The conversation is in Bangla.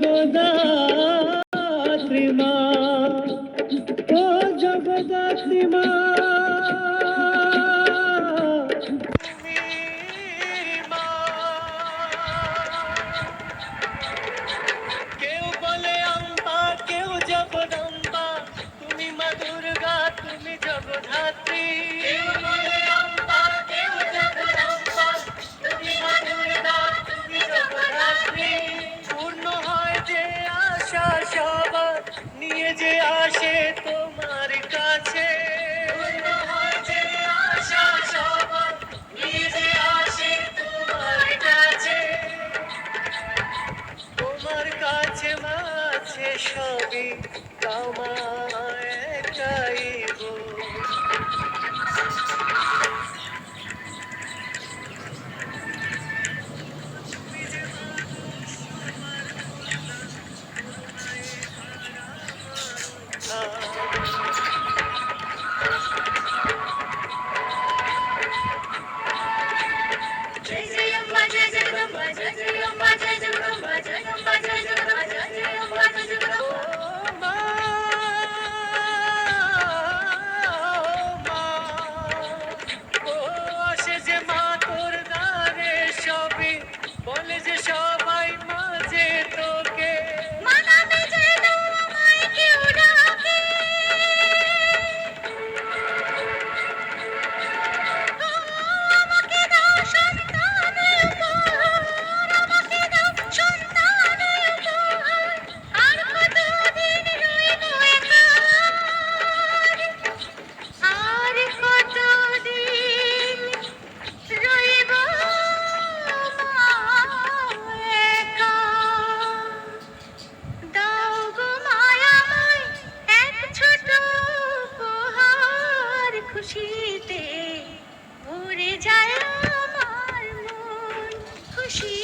గోదా త్రిమా সবই তোমার খুশিতে ভরে যায় আমার মন। খুশি